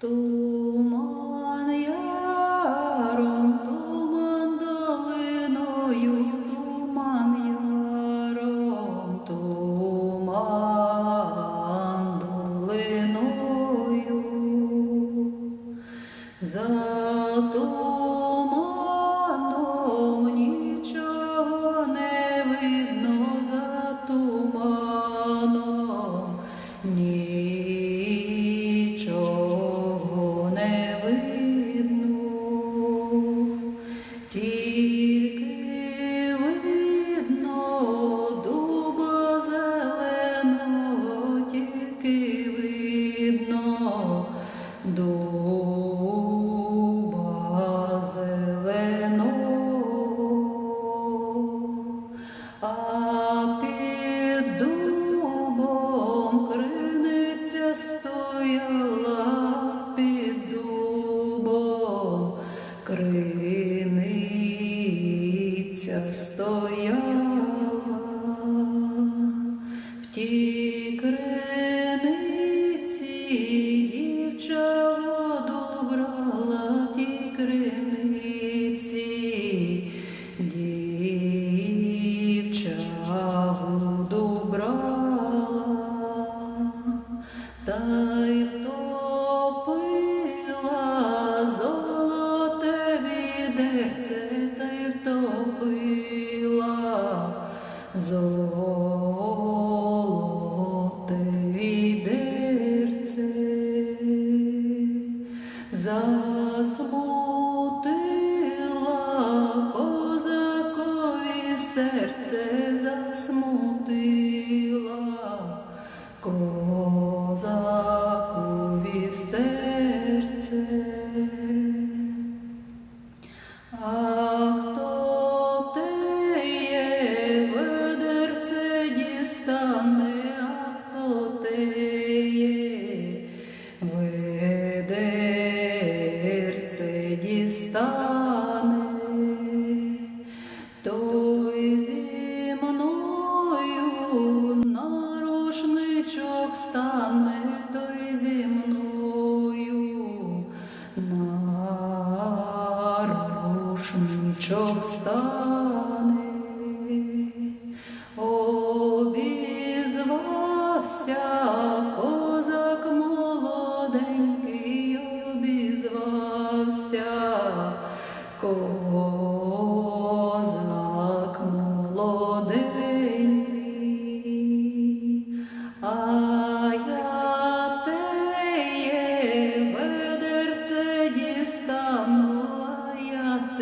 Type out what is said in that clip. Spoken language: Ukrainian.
Туман яром, туман долиною, туман яром, туман долиною. За туманом стояла, під дубом. Криниця стояла, та й втопила золоте відерце, та й втопила золоте відерце. Засмутила козакові серце, засмутила козакові серце. Рушничок стане, той зі мною на рушничок стане. Обізвався